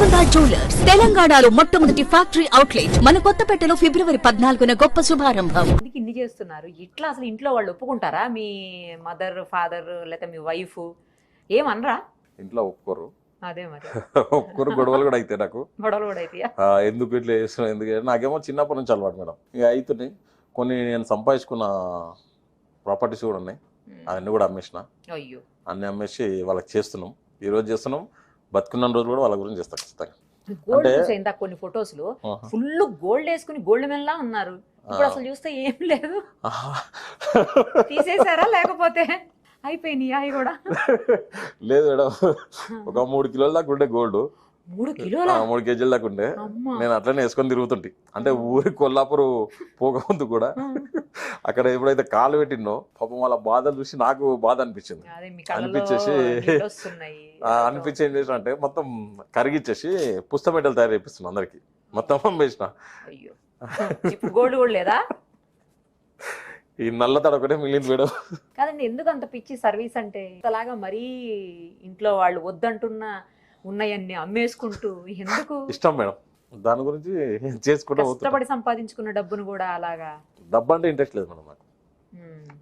Mukunda jewellers తెలంగాణలో మొట్టమొదటి factory outlet మన కొత్తపేటలో ఫిబ్రవరి పద్నాలుగున గొప్ప శుభారంభం. ఇన్ని చేస్తున్నారు? ఇట్లా అసలు ఇంట్లో వాళ్ళు ఒప్పుకుంటారా? మీ మదర్ ఫాదర్ లేకపోతే మీ వైఫ్ ఏమనరా? ఇంట్లో ఒప్పుకోరు. అదే మరి. ఒప్పుకోరు గొడవలు కూడా అవుతాయి నాకు. గొడవలు కూడా అయితే ఆ, ఎందుకు ఇట్లా చేస్తున్నావు? ఎందుకు? నాకేమో చిన్నప్పటి నుంచి అలవాటు మేడం. ఇక అవుతున్నాయి కొన్ని నేను సంపాదించుకున్న ప్రాపర్టీస్ కూడా ఉన్నాయి. అవన్నీ కూడా అమ్మేసిన. అయ్యో. అన్ని అమ్మేసి వాళ్ళకి చేస్తున్నాం. ఈ రోజు చేస్తున్నాం. బతుకున్న రోజు కూడా వాళ్ళ గురించి చేస్తాం ఖచ్చితంగా. గోల్డ్ అంటే- చూసే ఇందాక కొన్ని ఫొటోస్లో. ఫుల్ గోల్డ్ వేసుకుని గోల్డ్ మెల్లా ఉన్నారు. ఇప్పుడు అసలు చూస్తే ఏం లేదు. తీసేసారా లేకపోతే? అయిపోయినాయి అవి కూడా? లేదు మేడం. ఒక మూడు కిలోల దాకా ఉండే గోల్డ్ మూడు కిలోల? మూడు కేజీల దాకా ఉండే. నేను అట్లనే వేసుకొని తిరుగుతుంటి. అంటే ఊరి కొల్లాపురు పోకముందు కూడా అక్కడ ఎప్పుడైతే కాలు పెట్టిందో పాపం వాళ్ళ బాధలు చూసి నాకు బాధ అనిపించింది. అనిపించేసి- అనిపించి ఏం చేసిన అంటే మొత్తం కరిగిచ్చేసి పుస్తమెటలు తయారు చేపిస్తున్నా అందరికి. మొత్తం గోల్డ్ కూడా లేదా? ఈ నల్ల తడ ఒకటే మిగిలింది మేడం. కాదండి ఎందుకు అంత పిచ్చి సర్వీస్ అంటే? ఇంతలాగా మరీ ఇంట్లో వాళ్ళు వద్దంటున్న ఉన్నాయన్ని అమ్మేసుకుంటూ ఎందుకు? ఇష్టం మేడం. దాని గురించి చేసుకుంటూ కష్టపడి సంపాదించుకున్న డబ్బును కూడా అలాగా? డబ్బు అంటే ఇంట్రెస్ట్ లేదు మేడం నాకు.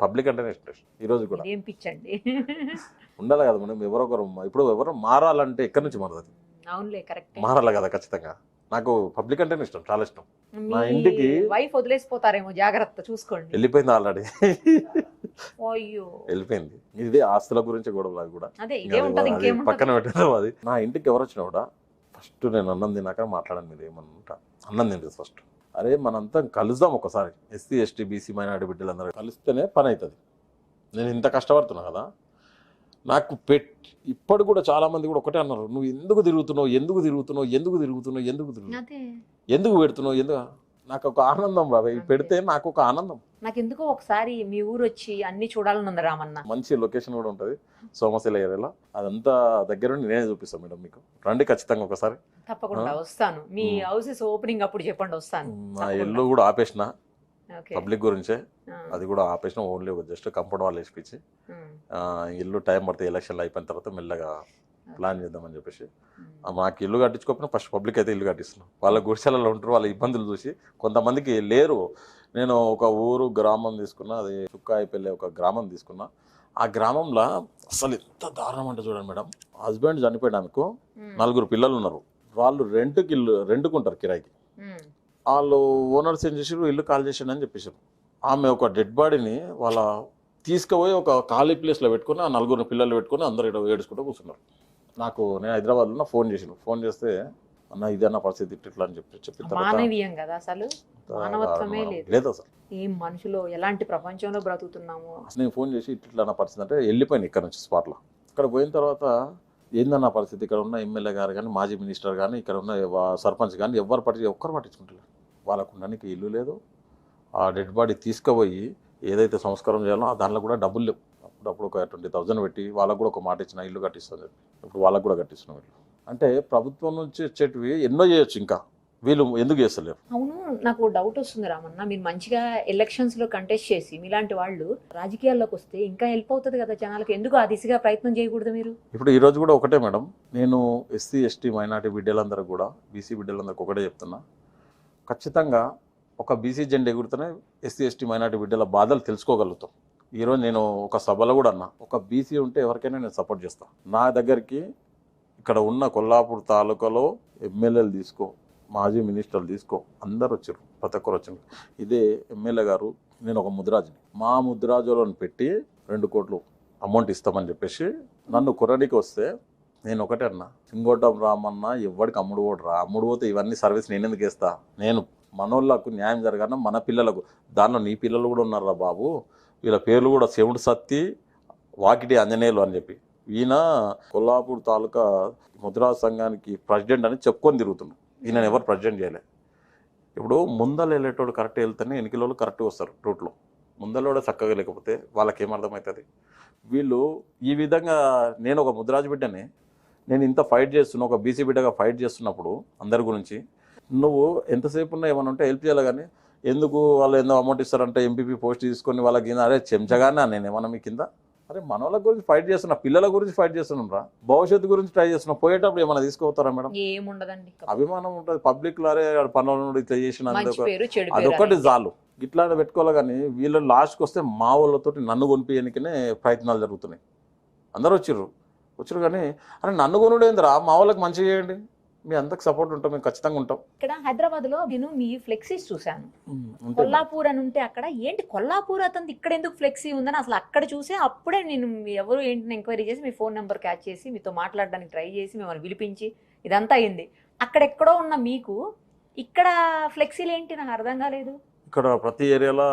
పబ్లిక్ అంటేనే ఇంట్రెస్ట్. ఈ రోజు కూడా. ఇదేం పిచ్చండి? ఉండాలి కదా మనం ఎవరో ఒకరు ఇప్పుడు ఎవరు మారాలంటే ఎక్కడి నుంచి మారుతుంది అవునులే కరెక్ట్. మారాలి కదా ఖచ్చితంగా. నాకు పబ్లిక్ అంటేనే ఇష్టం చాలా ఇష్టం. మా ఇంటికి- వైఫ్ వదిలేసిపోతారేమో జాగ్రత్త చూసుకోండి. వెళ్ళిపోయింది ఆల్రెడీ. వెళ్ళిపోయింది. ఇది ఆస్తుల గురించి గొడవలు కూడా. అదే ఇంకేముంటది పక్కన పెట్టడం అది. నా ఇంటికి ఎవరు వచ్చినా కూడా ఫస్ట్ నేను అన్నం తిన్నాక మాట్లాడాను మీద ఏమన్నా అన్నం తింటుంది ఫస్ట్. అరే మనంతా కలుద్దాం ఒకసారి. ఎస్సీ ఎస్టీ బీసీ మైనార్టీ బిడ్డలందరూ కలిస్తేనే పని అవుతుంది నేను ఇంత కష్టపడుతున్నా కదా. నాకు పెట్ ఇప్పటి కూడా చాలా మంది కూడా ఒకటే అన్నారు. నువ్వు ఎందుకు తిరుగుతున్నావు? ఎందుకు తిరుగుతున్నావు? ఎందుకు తిరుగుతున్నావు? ఎందుకు తిరుగుతున్నావు? ఎందుకు పెడుతున్నావు? ఎందుకు నాకు ఒక ఆనందం బాబాయ్ ఇవి పెడితే నాకు ఒక ఆనందం. నాకు ఎందుకో ఒకసారి మీ ఊరు వచ్చి అన్ని చూడాలని ఉంది రామన్న. మంచి లొకేషన్ కూడా ఉంటుంది. సోమశిల ఏరియాలో. అదంతా దగ్గర నేనే చూపిస్తాను మేడం మీకు. రండి ఖచ్చితంగా ఒకసారి. తప్పకుండా? వస్తాను. మీ. హౌసెస్ ఓపెనింగ్ అప్పుడు చెప్పండి వస్తాను. నా. ఇల్లు కూడా ఆపేసిన. పబ్లిక్ గురించే. అది కూడా ఆపేసిన ఓన్లీ జస్ట్ కంపౌండ్ వాళ్ళు వేసిపించి ఇల్లు టైం పడుతుంది ఎలక్షన్లు అయిపోయిన తర్వాత మెల్లగా ప్లాన్ చేద్దామని చెప్పేసి. మాకు ఇల్లు కట్టించుకోకపోయినా ఫస్ట్ పబ్లిక్ అయితే ఇల్లు కట్టిస్తున్నాం. వాళ్ళ గుడిసెలలో ఉంటారు వాళ్ళ ఇబ్బందులు చూసి కొంతమందికి లేరు. నేను ఒక ఊరు గ్రామం తీసుకున్నా అది చుక్కాయిపల్లి ఒక గ్రామం తీసుకున్నా. ఆ గ్రామంలో అసలు ఎంత దారుణం అంటే చూడండి మేడం హస్బెండ్ చనిపోయడానికి నలుగురు పిల్లలు ఉన్నారు. వాళ్ళు రెంట్కి ఇల్లు రెంట్కుంటారు కిరాయికి. వాళ్ళు ఓనర్స్ ఏం చేసారు ఇల్లు కాల్ చేసాడు అని చెప్పేసారు ఆమె ఒక డెడ్ బాడీని వాళ్ళ తీసుకుపోయి ఒక ఖాళీ ప్లేస్లో పెట్టుకొని ఆ నలుగురు పిల్లలు పెట్టుకొని అందరు ఇక్కడ ఏడుచుకుంటూ కూర్చున్నారు. నాకు నేను హైదరాబాద్లో ఫోన్ చేసాను ఫోన్ చేస్తే అన్న ఇదన్న పరిస్థితి ఇట్లా అని చెప్పి తర్వాత మానవీయం కదా అసలు? మానవత్వమే లేదు. లేదు అసలు. ఏం మనుషులు ఎలాంటి ప్రపంచంలో బ్రతుకుతున్నాము? అసలు నేను ఫోన్ చేసి ఇట్లా అన్న పరిస్థితి అంటే వెళ్ళిపోయింది ఇక్కడ నుంచి స్పాట్లో. ఇక్కడ పోయిన తర్వాత ఏందన్న పరిస్థితి? ఇక్కడ ఉన్న ఎమ్మెల్యే గారు కానీ మాజీ మినిస్టర్ కానీ ఇక్కడ ఉన్న సర్పంచ్ కానీ ఎవరు పట్టి ఒక్కరు పట్టించుకుంటారు వాళ్ళకు ఉండడానికి ఇల్లు లేదు. ఆ డెడ్ బాడీ తీసుకుపోయి ఏదైతే సంస్కారం చేయాలో ఆ దాంట్లో కూడా డబ్బులు లేవు. అప్పుడు ఒక ట్వంటీ థౌజండ్ పెట్టి వాళ్ళకు కూడా ఒక మాట ఇచ్చిన ఇల్లు కట్టిస్తాను చెప్పి. ఇప్పుడు వాళ్ళకు కూడా కట్టిస్తున్నాం ఇల్లు. అంటే ప్రభుత్వం నుంచి వచ్చేటివి ఎన్నో చేయొచ్చు ఇంకా. వీళ్ళు ఎందుకు చేస్తలేరు? అవును నాకు డౌట్ వస్తుంది రామన్న. మీరు మంచిగా ఎలక్షన్స్లో కంటెస్ట్ చేసి మీలాంటి వాళ్ళు రాజకీయాల్లోకి వస్తే ఇంకా హెల్ప్ అవుతుంది కదా జనాలకు. ఎందుకు ఆ దిశగా ప్రయత్నం చేయకూడదు మీరు? ఇప్పుడు ఈ రోజు కూడా ఒకటే మేడం. నేను ఎస్సీ ఎస్టీ మైనార్టీ బిడ్డలందరూ కూడా బీసీ బిడ్డలందరికీ ఒకటే చెప్తున్నా. ఖచ్చితంగా ఒక బీసీ జెండా ఎగురుతూనే ఎస్సీ ఎస్టీ మైనార్టీ బిడ్డల బాధలు తెలుసుకోగలుగుతాం. ఈరోజు నేను ఒక సభలో కూడా అన్నా ఒక బీసీ ఉంటే ఎవరికైనా నేను సపోర్ట్ చేస్తాను నా దగ్గరికి ఇక్కడ ఉన్న కొల్లాపూర్ తాలూకాలో ఎమ్మెల్యేలు తీసుకో మాజీ మినిస్టర్లు తీసుకో అందరు వచ్చారు ప్రతి ఒక్కరు వచ్చారు ఇదే ఎమ్మెల్యే గారు నేను ఒక ముద్రాజుని. మా ముద్రాజులను పెట్టి రెండు కోట్లు అమౌంట్ ఇస్తామని చెప్పేసి నన్ను కుర్రడికి వస్తే నేను ఒకటే అన్నా సింగోటం రామన్నా ఎవరికి అమ్ముడు కూడా రా అమ్ముడు పోతే ఇవన్నీ సర్వీస్ నేను ఎందుకు ఇస్తా నేను మనోళ్ళకు న్యాయం జరగాలని మన పిల్లలకు. దానిలో నీ పిల్లలు కూడా ఉన్నారా బాబు. వీళ్ళ పేర్లు కూడా శివుడు సత్తి వాకిటి ఆంజనేయులు అని చెప్పి. ఈయన కొల్లాపూర్ తాలూకా ముద్రా సంఘానికి ప్రెసిడెంట్ అని చెప్పుకొని తిరుగుతున్నాడు. ఈయన ఎవరు ప్రెసిడెంట్ చేయలే. ఇప్పుడు ముందలు వెళ్ళేటోడు కరెక్ట్ వెళ్తేనే ఎన్నికలలో కరెక్ట్గా వస్తారు రూట్లో. ముందరలోడే చక్కగా లేకపోతే వాళ్ళకి ఏమర్థమవుతుంది? వీళ్ళు ఈ విధంగా నేను ఒక ముద్రాజు బిడ్డని నేను ఇంత ఫైట్ చేస్తున్నా ఒక బీసీ బిడ్డగా ఫైట్ చేస్తున్నప్పుడు అందరి గురించి నువ్వు ఎంతసేపు ఉన్నా ఏమైనా ఉంటే హెల్ప్ చేయాలి కానీ ఎందుకు వాళ్ళు ఎన్నో అమౌంట్ ఇస్తారంటే ఎంపీపీ పోస్ట్ తీసుకొని వాళ్ళకి అరే చెంచగానే నేను ఏమన్నా మీ కింద? అరే మన వాళ్ళ గురించి ఫైట్ చేస్తున్నా పిల్లల గురించి ఫైట్ చేస్తున్నాం రా. భవిష్యత్తు గురించి ట్రై చేస్తున్నాం. పోయేటప్పుడు ఏమైనా తీసుకుపోతారా మేడం? ఏముండదండి. అభిమానం ఉంటుంది. పబ్లిక్ లారే పనులు ఇట్లా చేసిన అనేది. చాలు. ఇట్లా పెట్టుకోవాలి కానీ వీళ్ళు లాస్ట్కి వస్తే మా వాళ్ళతోటి నన్ను కొనిపించడానికనే ప్రయత్నాలు జరుగుతున్నాయి. అందరూ వచ్చిర్రు. వచ్చారు కానీ అరే నన్ను కొనుడేందిరా? మా వాళ్ళకి మంచిగా చేయండి. మీ అందరికి సపోర్ట్ ఉంటాం మేము ఖచ్చితంగా ఉంటాం. ఇక్కడ హైదరాబాద్లో నేను మీ ఫ్లెక్సీస్ చూశాను. కొల్లాపూర్ అని ఉంటే అక్కడ ఏంటి కొల్లాపూర్ అతను ఇక్కడ ఎందుకు ఫ్లెక్సీ ఉందని అసలు అక్కడ చూసే అప్పుడే నేను ఎవరు ఏంటిని ఎంక్వైరీ చేసి మీ ఫోన్ నెంబర్ క్యాచ్ చేసి మీతో మాట్లాడడానికి ట్రై చేసి మిమ్మల్ని పిలిపించి ఇదంతా అయింది. అక్కడెక్కడో ఉన్న మీకు ఇక్కడ ఫ్లెక్సీలు ఏంటి నాకు అర్థం కాలేదు. ఇక్కడ ప్రతి ఏరియాలో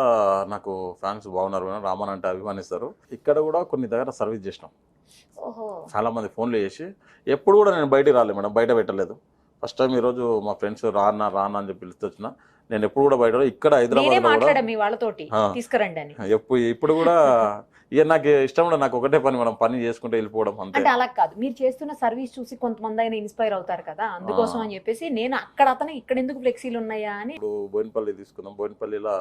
నాకు ఫ్యాన్స్ బాగున్నారు రామన్ అంటే అభిమానిస్తారు. ఇక్కడ కూడా కొన్ని దగ్గర సర్వీస్ చేసినాం. చాలా మంది ఫోన్లు చేసి ఎప్పుడు కూడా నేను బయటికి రాలేదు మేడం బయట పెట్టలేదు. ఫస్ట్ టైం ఈరోజు మా ఫ్రెండ్స్ రానా రానా అని చెప్పి పిలిస్తే వచ్చిన నేను ఎప్పుడు కూడా బయట. ఇక్కడ హైదరాబాద్ మీ వాళ్ళతోటి. తీసుకురండి అని. ఎప్పుడు ఇప్పుడు కూడా ఇక నాకు ఇష్టం కూడా నాకు ఒకటే పని మనం పని చేసుకుంటూ వెళ్ళిపోవడం అంటే అలా కాదు. మీరు చేస్తున్న సర్వీస్ చూసి కొంతమంది అయినా ఇన్స్పైర్ అవుతారు కదా అందుకోసం అని చెప్పేసి నేను అక్కడ అతను ఇక్కడ ఎందుకు ఫ్లెక్సీలు ఉన్నాయా అని ఇప్పుడు బోయినపల్లి తీసుకుందాం. బోయినపల్లిలో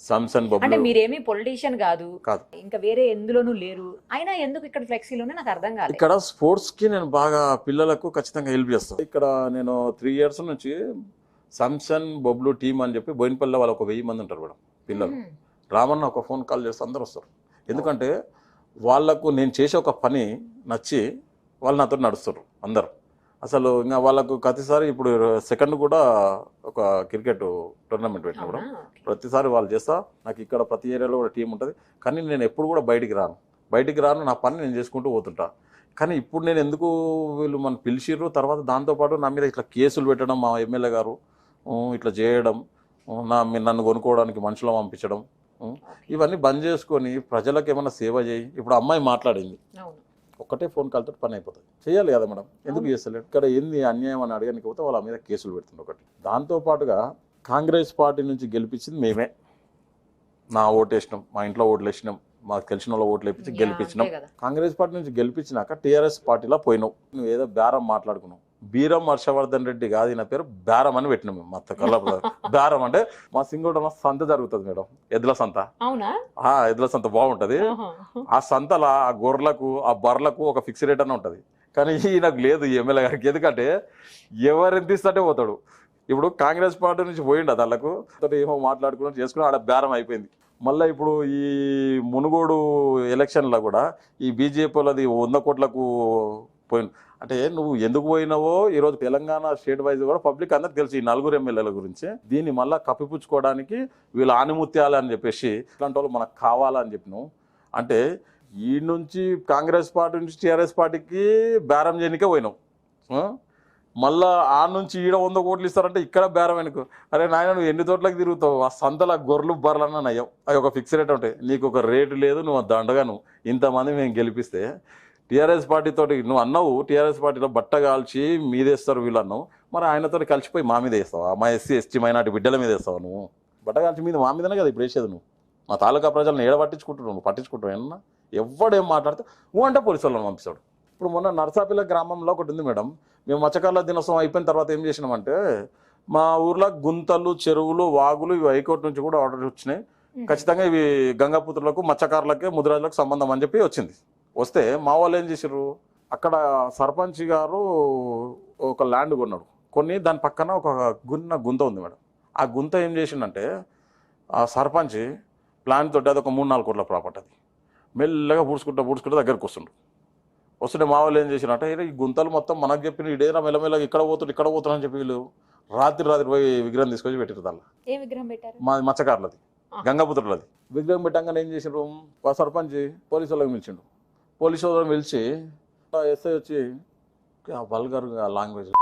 సామ్సంగ్ అంటే మీరేమీ పొలిటీషియన్ కాదు. కాదు. ఇంకా వేరే ఎందులోనూ లేరు. అయినా ఎందుకు ఇక్కడ ఫ్లెక్సీలు ఉన్నాయి నాకు అర్థం కాలేదు ఇక్కడ స్పోర్ట్స్కి నేను బాగా పిల్లలకు ఖచ్చితంగా హెల్ప్ చేస్తాను ఇక్కడ నేను త్రీ ఇయర్స్ నుంచి సామ్సంగ్ బొబ్లు టీమ్ అని చెప్పి బోయినపల్లిలో వాళ్ళు ఒక వెయ్యి మంది ఉంటారు మేడం పిల్లలు. రామన్న ఒక ఫోన్ కాల్ చేస్తే అందరు వస్తారు. ఎందుకంటే వాళ్ళకు నేను చేసే ఒక పని నచ్చి వాళ్ళు నాతో నడుస్తారు అందరు. అసలు ఇంకా వాళ్ళకు ప్రతిసారి ఇప్పుడు సెకండ్ కూడా ఒక క్రికెట్ టోర్నమెంట్ పెట్టినప్పుడు. ప్రతిసారి వాళ్ళు చేస్తా. నాకు ఇక్కడ ప్రతి ఏరియాలో కూడా టీం ఉంటుంది. కానీ నేను ఎప్పుడు కూడా బయటికి రాను. బయటికి రాను నా పని నేను చేసుకుంటూ పోతుంటా. కానీ ఇప్పుడు నేను ఎందుకు వీళ్ళు మన పిలిచిర్రు? తర్వాత దాంతోపాటు నా మీద ఇట్లా కేసులు పెట్టడం మా ఎమ్మెల్యే గారు ఇట్లా చేయడం నా నన్ను కొనుక్కోవడానికి మనుషులు పంపించడం ఇవన్నీ బంద్ చేసుకొని ప్రజలకు ఏమైనా సేవ చేయి. ఇప్పుడు అమ్మాయి మాట్లాడింది. ఒక్కటే ఫోన్ కాల్తో పని అయిపోతుంది. చేయాలి కదా మేడం? ఎందుకు అవును. చేస్తలేడు ఇక్కడ ఏంది అన్యాయం అని అడగడానికి పోతే వాళ్ళ మీద కేసులు పెడుతుంది ఒకటి. దాంతో పాటుగా కాంగ్రెస్ పార్టీ నుంచి గెలిపించింది మేమే. నా ఓటు వేసినాం మా ఇంట్లో ఓట్లు వేసినాం మాకు తెలిసిన వాళ్ళ ఓట్లు వేపించి గెలిపించినాం. కాంగ్రెస్ పార్టీ నుంచి గెలిపించినాక టీఆర్ఎస్ పార్టీలో పోయినావు నువ్వు ఏదో బేరం మాట్లాడుకున్నావు. బీరం హర్షవర్ధన్ రెడ్డి కాదు ఈయన పేరు బేరం అని పెట్టినాం మేము. మొత్తం కల్లాపుర బేరం అంటే మా సింగోడ సంత జరుగుతుంది మేడం. ఎద్దుల సంత. ఎద్దుల సంత బాగుంటది. ఆ సంతల ఆ గొర్రెలకు ఆ బర్రెలకు ఒక ఫిక్స్ రేట్ అని ఉంటుంది. కానీ ఈయనకు లేదు ఎమ్మెల్యే గారికి. ఎందుకంటే ఎవరు ఎంత ఇస్తుంటే పోతాడు. ఇప్పుడు కాంగ్రెస్ పార్టీ నుంచి పోయిండు వాళ్ళకు ఏమో మాట్లాడుకుని చేసుకుని ఆడ బేరం అయిపోయింది. మళ్ళీ ఇప్పుడు ఈ మునుగోడు ఎలక్షన్లో కూడా ఈ బీజేపీ వాళ్ళది వంద కోట్లకు పోయింది అంటే నువ్వు ఎందుకు పోయినావో ఈరోజు తెలంగాణ స్టేట్ వైజ్ కూడా పబ్లిక్ అందరికి తెలుసు ఈ నలుగురు ఎమ్మెల్యేల గురించి. దీన్ని మళ్ళీ కప్పిపుచ్చుకోవడానికి వీళ్ళు ఆనిముత్యాలు అని చెప్పేసి ఇట్లాంటి వాళ్ళు మనకు కావాలని చెప్పినాం అంటే ఈ నుంచి కాంగ్రెస్ పార్టీ నుంచి టీఆర్ఎస్ పార్టీకి బేరం చేయనికే పోయినాం మళ్ళా ఆ నుంచి ఈడ వంద కోట్లు ఇస్తారంటే ఇక్కడ బేరం వెనుక అరే నాయన నువ్వు ఎన్ని తోట్లకి తిరుగుతావు? ఆ సంతల గొర్రెలు బర్రెలన్నా నయ్యం అవి ఒక ఫిక్స్ రేట్ ఉంటాయి. నీకు ఒక రేటు లేదు నువ్వు దండగా నువ్వు. ఇంతమంది మేము గెలిపిస్తే టీఆర్ఎస్ పార్టీతోటి నువ్వు అన్నావు టీఆర్ఎస్ పార్టీలో బట్ట కాల్చి మీదేస్తారు వీళ్ళు అన్నావు మరి ఆయనతో కలిసిపోయి మా మీద వేస్తావా? మా ఎస్సీ ఎస్టీ మైనార్టీ బిడ్డల మీద వేస్తావా నువ్వు? బట్ట కాల్చి మీద మా మీదనే కదా ఇప్పుడు వేసేది నువ్వు. మా తాలూకా ప్రజలను ఏడ పట్టించుకుంటున్నావు నువ్వు పట్టించుకుంటావు ఏమన్నా? ఎవడేం మాట్లాడితే నువ్వు అంటే పోలీసు వాళ్ళని పంపిస్తాడు. ఇప్పుడు మొన్న నర్సాపిల్ల గ్రామంలో ఒకటి ఉంది మేడం. మేము మత్స్యకారుల దినోత్సవం అయిపోయిన తర్వాత ఏం చేసినామంటే మా ఊర్లో గుంతలు చెరువులు వాగులు ఇవి హైకోర్టు నుంచి కూడా ఆర్డర్ వచ్చినాయి. ఖచ్చితంగా ఇవి గంగాపుత్రులకు మత్స్యకారులకి ముదిరాజులకు సంబంధం అని చెప్పి వచ్చింది. వస్తే మా వాళ్ళు ఏం చేసారు అక్కడ సర్పంచ్ గారు ఒక ల్యాండ్ కొన్నాడు కొన్ని దాని పక్కన ఒక గున్న గుంత ఉంది మేడం. ఆ గుంత ఏం చేసిండంటే ఆ సర్పంచ్ ప్లాన్ తోటి అది ఒక మూడు నాలుగు కోట్ల ప్రాపర్టీ అది. మెల్లగా పూడ్చుకుంటా పూడ్చుకుంటా దగ్గరకు వస్తుండు. వస్తుంటే మా వాళ్ళు ఏం చేసినట్టే ఈ గుంతలు మొత్తం మనకు చెప్పిన ఇడేరా మెల్లమెల్లగా ఇక్కడ పోతుడు ఇక్కడ పోతున్నా అని చెప్పి వీళ్ళు రాత్రి రాత్రి పోయి విగ్రహం తీసుకొచ్చి పెట్టారు దానిలో. ఏ విగ్రహం పెట్టారు? మా మత్స్యకారులది. గంగాపుత్రులది. విగ్రహం పెట్టంగానే ఏం చేసిండ్రు సర్పంచ్ పోలీసు వాళ్ళకి పిలిచిండు. పోలీస్ వాళ్ళని పిలిచి ఎస్ఐ వచ్చి ఆ లాంగ్వేజ్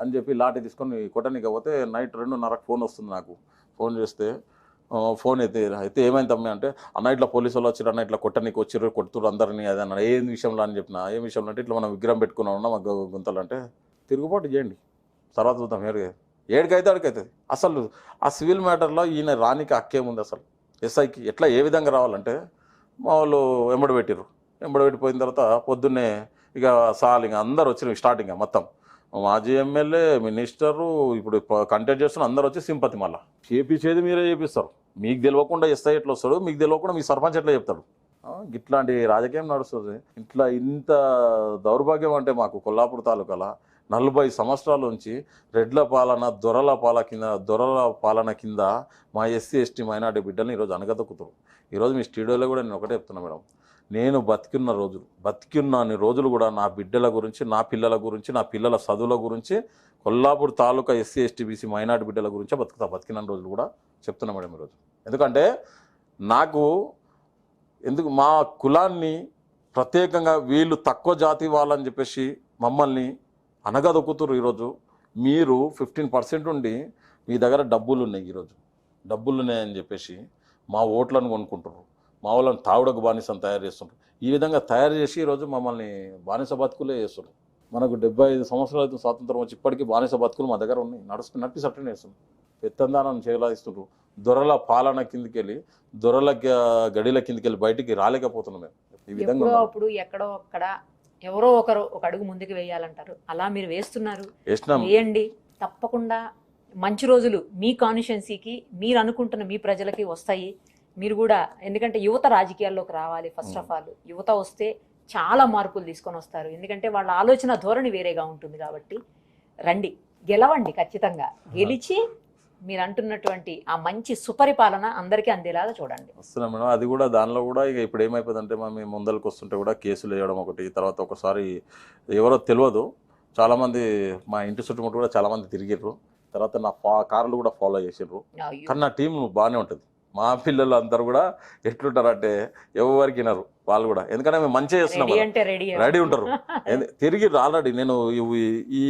అని చెప్పి లాఠీ తీసుకొని కొట్టడానికి పోతే నైట్ రెండున్నరకు ఫోన్ వస్తుంది నాకు. ఫోన్ చేస్తే ఫోన్ అయితే అయితే ఏమైంది తమ్మి? అంటే అన్న ఇట్లా పోలీసు వాళ్ళు వచ్చారు అన్న ఇట్లా కొట్టనికి వచ్చిర్రు కొడుతురు అందరినీ అదే అన్న ఏం విషయంలో? అని చెప్పిన. ఏం విషయంలో? అంటే ఇట్లా మనం విగ్రహం పెట్టుకున్నాం ఉన్నా మాకు గుంతలు. అంటే తిరుగుబాటు చేయండి. తర్వాత చూద్దాం ఏడు ఏడికైతే అడికైతుంది. అసలు ఆ సివిల్ మ్యాటర్లో ఈయన రానికి హక్కేముంది అసలు? ఎస్ఐకి ఎట్లా ఏ విధంగా రావాలంటే మా వాళ్ళు వెంబడి పెట్టిర్రు వెంబడి పెట్టిపోయిన తర్వాత పొద్దున్నే ఇక సాల్ ఇంకా అందరు వచ్చిన స్టార్టింగ్ మొత్తం. మాజీ ఎమ్మెల్యే మినిస్టరు ఇప్పుడు కంటెక్ట్ చేస్తున్న అందరు వచ్చి సింపతి మళ్ళీ. చేపించేది మీరే చేపిస్తారు. మీకు తెలియకుండా ఎస్ఐ ఎట్లా వస్తాడు మీకు తెలియకుండా మీ సర్పంచ్ ఎట్లా చెప్తాడు. ఇట్లాంటి రాజకీయం నడుస్తుంది. ఇట్లా ఇంత దౌర్భాగ్యం అంటే మాకు కొల్లాపూర్ తాలూకాల? నలభై సంవత్సరాల నుంచి రెడ్ల పాలన దొరల పాల కింద దొరల పాలన కింద మా ఎస్సీ ఎస్టీ మైనార్టీ బిడ్డల్ని ఈరోజు అనగదొక్కుతారు ఈరోజు మీ స్టూడియోలో కూడా నేను ఒకటే చెప్తున్నా మేడం. నేను బతికున్న రోజులు బతికున్న అన్ని రోజులు కూడా నా బిడ్డల గురించి నా పిల్లల గురించి నా పిల్లల చదువుల గురించి Kollapur taluka SC ST BC minority బిడ్డల గురించే బతుకుతా బతికిన రోజులు కూడా చెప్తున్నా మేడం ఈరోజు. ఎందుకంటే నాకు ఎందుకు మా కులాన్ని ప్రత్యేకంగా వీళ్ళు తక్కువ జాతి వాళ్ళని చెప్పేసి మమ్మల్ని అనగదొక్కుతురు ఈరోజు. మీరు ఫిఫ్టీన్ పర్సెంట్ ఉండి మీ దగ్గర డబ్బులు ఉన్నాయి ఈరోజు. డబ్బులు ఉన్నాయని చెప్పేసి మా ఓట్లను కొనుక్కుంటారు మా వాళ్ళని తావుడకు బానిసను తయారు చేస్తుంటారు ఈ విధంగా తయారు చేసి ఈరోజు మమ్మల్ని బానిస బతుకులే చేస్తున్నారు. మనకు డెబ్బై ఐదు సంవత్సరాలు అయితే స్వాతంత్రం వచ్చి ఇప్పటికీ బానిస బతుకులు మా దగ్గర ఉన్నాయి. నడుస్తు నడిపి సట్టనే వేస్తున్నారు పెత్తందానం చేయలాదిస్తుండ్రు దొరల పాలన కిందికి వెళ్ళి దొరల గడిల కిందికి వెళ్ళి బయటికి రాలేకపోతున్నాం మేము. ఈ విధంగా. అప్పుడు ఎక్కడో అక్కడ ఎవరో ఒకరు ఒక అడుగు ముందుకు వేయాలంటారు. అలా మీరు వేస్తున్నారు. వేయండి. తప్పకుండా మంచి రోజులు మీ కాన్స్టిట్యున్సీకి మీరు అనుకుంటున్న మీ ప్రజలకి వస్తాయి. మీరు కూడా ఎందుకంటే యువత రాజకీయాల్లోకి రావాలి ఫస్ట్ ఆఫ్ ఆల్. యువత వస్తే చాలా మార్పులు తీసుకొని వస్తారు. ఎందుకంటే వాళ్ళ ఆలోచన ధోరణి వేరేగా ఉంటుంది కాబట్టి. రండి. గెలవండి ఖచ్చితంగా. గెలిచి మీరు అంటున్నటువంటి ఆ మంచి సుపరిపాలన అందరికీ అందేలాగా చూడండి. వస్తున్నాం మేడం. అది కూడా దానిలో కూడా ఇక ఇప్పుడు ఏమైపోతుందంటే మా మేము ముందరకు వస్తుంటే కూడా కేసులు వేయడం ఒకటి తర్వాత ఒకసారి ఎవరో తెలియదు చాలామంది మా ఇంటి చుట్టుముట్టు కూడా చాలామంది తిరిగిర్రు. తర్వాత నా ఫా కార్లు కూడా ఫాలో అయ్యో. కానీ నా టీం బాగానే ఉంటుంది. మా పిల్లలు అందరు కూడా ఎట్లుంటారంటే ఎవరికి వినరు వాళ్ళు కూడా. ఎందుకంటే మేము మంచిగా చేస్తున్నాం రెడీ ఉంటారు. తిరిగి ఆల్రెడీ నేను ఈ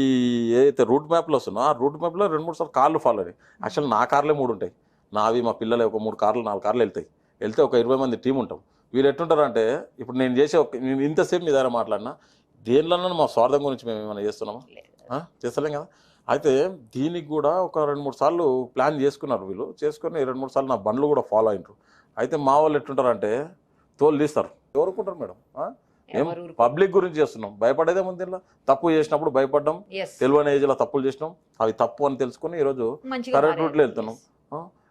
ఏదైతే రూట్ మ్యాప్లో వస్తున్నా ఆ రూట్ మ్యాప్లో రెండు మూడు సార్లు కార్లు ఫాలో అయ్యాయి యాక్చువల్ నా కార్లే మూడు ఉంటాయి. నావి మా పిల్లలు ఒక మూడు కార్లు నాలుగు కార్లు వెళ్తాయి. వెళ్తే ఒక ఇరవై మంది టీం ఉంటాం. వీళ్ళు ఎట్టుంటారంటే ఇప్పుడు నేను చేసే ఒక నేను ఇంతసేపు మీ దగ్గర మాట్లాడినా దేనిలోనూ మా స్వార్థం గురించి మేము ఏమైనా చేస్తున్నామా? చేస్తలేం కదా? అయితే దీనికి కూడా ఒక రెండు మూడు సార్లు ప్లాన్ చేసుకున్నారు వీళ్ళు. చేసుకుని రెండు మూడు సార్లు నా బండ్లు కూడా ఫాలో అయినరు. అయితే మా వాళ్ళు ఎట్టుంటారంటే తోలు తీస్తారు. ఎవరుకుంటారు మేడం? ఊరుకోరు. పబ్లిక్ గురించి చేస్తున్నాం. భయపడేదే ముందు తప్పు చేసినప్పుడు భయపడ్డాం. తెలియని ఏజ్లో తప్పులు చేసినాం. అవి తప్పు అని తెలుసుకుని ఈరోజు కరెక్ట్. రూట్లో వెళ్తున్నాం.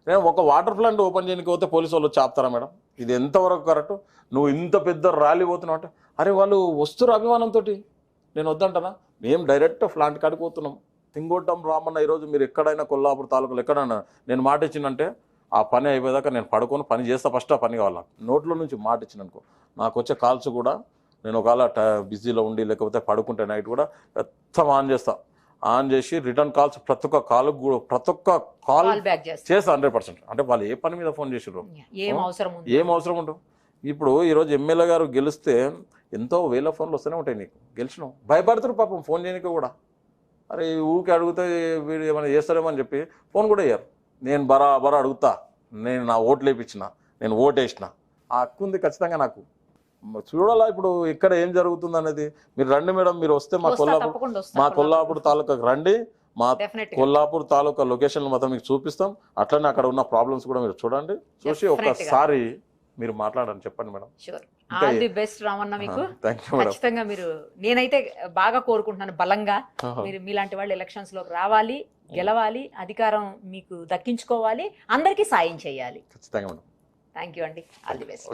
నేను ఒక వాటర్ ప్లాంట్ ఓపెన్ చేయడానికి పోతే పోలీసు వాళ్ళు వచ్చి ఆపుతారా మేడం? ఇది ఎంతవరకు కరెక్ట్? నువ్వు ఇంత పెద్ద ర్యాలీ పోతున్నావు అంటే అరే వాళ్ళు వస్తురు అభిమానంతో నేను వద్దంటానా? మేము డైరెక్ట్ ప్లాంట్ కాడికి పోతున్నాం. సింగోటం రామన్న ఈరోజు మీరు ఎక్కడైనా కొల్లాపూర్ తాలూకులు ఎక్కడైనా నేను మాట ఇచ్చిందంటే ఆ పని అయిపోయాక నేను పడుకొని పని చేస్తా ఫస్ట్ ఆ పని కావాలి? నోట్లో నుంచి మాట ఇచ్చిన అనుకో నాకు వచ్చే కాల్స్ కూడా నేను ఒకవేళ ట- బిజీలో ఉండి లేకపోతే పడుకుంటే నైట్ కూడా మొత్తం ఆన్ చేస్తా. ఆన్ చేసి రిటర్న్ కాల్స్ ప్రతి ఒక్క కాల్ కూడా ప్రతి ఒక్క కాల్ చేస్తా. Hundred percent. అంటే వాళ్ళు ఏ పని మీద ఫోన్ చేసారు ఏం అవసరం ఉండవు ఇప్పుడు ఈరోజు ఎమ్మెల్యే గారు గెలిస్తే ఎంతో వేల ఫోన్లు వస్తూనే ఉంటాయి నీకు. గెలిచినావు. భయపడతారు పాపం ఫోన్ చేయడానికి కూడా. అరే ఊరికి అడిగితే వీడు ఏమైనా చేస్తారేమో అని చెప్పి ఫోన్ కూడా అయ్యారు నేను బరాబరా అడుగుతా నేను నా ఓట్లు వేయించిన నేను ఓటు వేసిన ఆ హక్కు ఉంది ఖచ్చితంగా నాకు. చూడాలా ఇప్పుడు ఇక్కడ ఏం జరుగుతుంది అనేది. మీరు రండి మేడం మీరు వస్తే మా కొల్లాపూర్ మా కొల్లాపూర్. తాలూకాకు రండి. మా. కొల్లాపూర్ తాలూకా లొకేషన్లు మొత్తం మీకు చూపిస్తాం. అట్లనే అక్కడ ఉన్న ప్రాబ్లమ్స్ కూడా మీరు చూడండి. చూసి. ఒక్కసారి మీరు మాట్లాడండి చెప్పండి madam. All the best Ramanna మీకు. ఖచ్చితంగా మీరు నేనైతే బాగా కోరుకుంటున్నాను బలంగా. మీరు మీలాంటి వాళ్ళు ఎలక్షన్స్లోకి రావాలి గెలవాలి అధికారం మీకు దక్కించుకోవాలి అందరికీ సాయం చేయాలి. ఖచ్చితంగా థ్యాంక్ యూ అండి. All the best